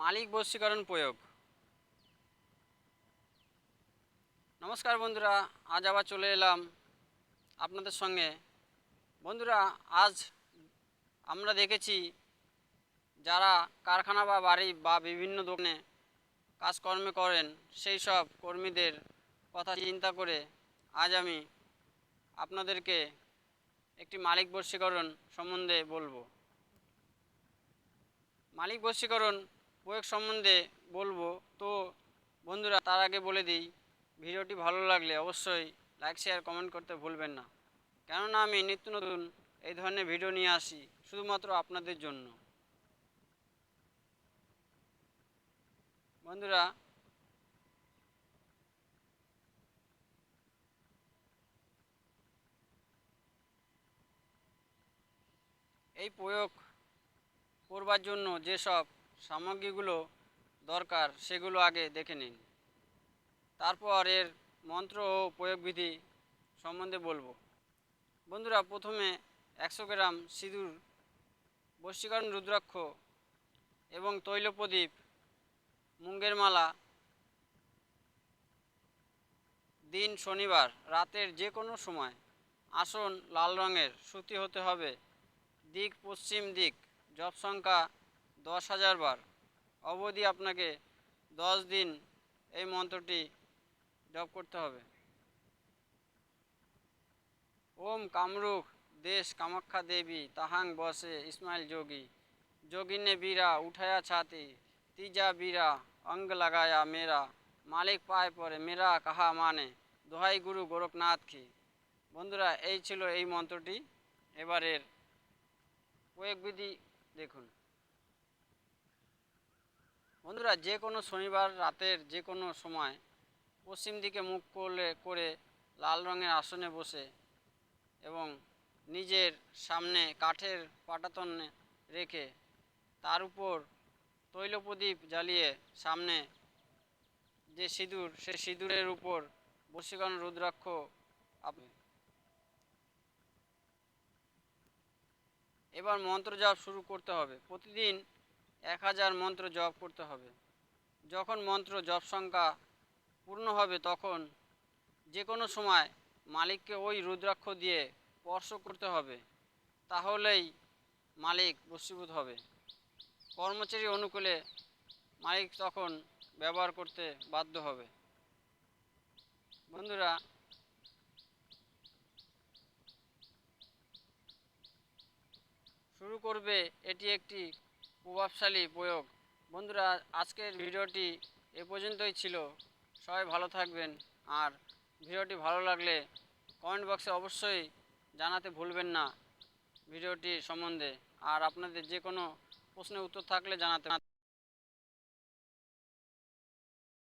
মালিক বশীকরণ প্রয়োগ। নমস্কার বন্ধুরা, আজ আবার চলে এলাম আপনাদের সঙ্গে। বন্ধুরা, আজ আমরা দেখেছি যারা কারখানা বা বাড়ি বা বিভিন্ন দোকানে কাজকর্মে করেন, সেই সব কর্মীদের কথা চিন্তা করে আজ আমি আপনাদেরকে একটি মালিক বশীকরণ সম্বন্ধে বলব। মালিক বশীকরণ প্রয়োগ সম্বন্ধে বলব। তো বন্ধুরা, তার আগে বলে দিই, ভিডিওটি ভালো লাগলে অবশ্যই লাইক শেয়ার কমেন্ট করতে ভুলবেন না। কেননা আমি নিত্য নতুন এই ধরনের ভিডিও নিয়ে আসি শুধুমাত্র আপনাদের জন্য। বন্ধুরা, এই প্রয়োগ করবার জন্য যেসব সামগ্রীগুলো দরকার, সেগুলো আগে দেখে নিন। তারপর এর মন্ত্র ও প্রয়োগবিধি সম্বন্ধে বলব। বন্ধুরা, প্রথমে একশো গ্রাম সিঁদুর, বশীকরণ রুদ্রাক্ষ এবং তৈল প্রদীপ, মুঙ্গের মালা দিন শনিবার, রাতের যে কোনো সময়। আসন লাল রঙের, সুতি হতে হবে। দিক পশ্চিম দিক জপ সংখ্যা দশ হাজার বার। অবধি আপনাকে দশ দিন এই মন্ত্রটি জপ করতে হবে। ওম কামরূপ দেশ কামাখ্যা দেবী তাহাং বসে ইসমাইল যোগী। যোগিনে বীরা উঠায়া ছাতি, তিজা বীরা অঙ্গ লাগায়া মেরা। মালিক পায় পরে, মেরা কাহা মানে? দোহাই গুরু গোরখনাথ কি? বন্ধুরা, এই ছিল এই মন্ত্রটি। এবারের প্রয়োগবিধি দেখুন। বন্ধুরা, যে কোনো শনিবার রাতের যে কোনো সময় পশ্চিম দিকে মুখ করলে, করে লাল রঙের আসনে বসে এবং নিজের সামনে কাঠের পাটাতন রেখে তার উপর তৈল প্রদীপ জ্বালিয়ে সামনে যে সিঁদুর, সে সিঁদুরের উপর বশীকরণ রুদ্রাক্ষ আপনি। এবার মন্ত্র জপ শুরু করতে হবে। প্রতিদিন এক হাজার মন্ত্র জপ করতে হবে। যখন মন্ত্র জপ সংখ্যা পূর্ণ হবে তখন যে কোনো সময় মালিককে ওই রুদ্রাক্ষ দিয়ে স্পর্শ করতে হবে, তাহলেই মালিক বশীভূত হবে। কর্মচারী অনুকূলে মালিক তখন ব্যবহার করতে বাধ্য হবে। বন্ধুরা, শুরু করবে এটি একটি প্রভাবশালী প্রয়োগ। বন্ধুরা, আজকের ভিডিওটি এ পর্যন্তই ছিল। সবাই ভালো থাকবেন। আর ভিডিওটি ভালো লাগলে কমেন্ট বক্সে অবশ্যই জানাতে ভুলবেন না ভিডিওটি সম্বন্ধে। আর আপনাদের যে কোনো প্রশ্নের উত্তর থাকলে জানাতে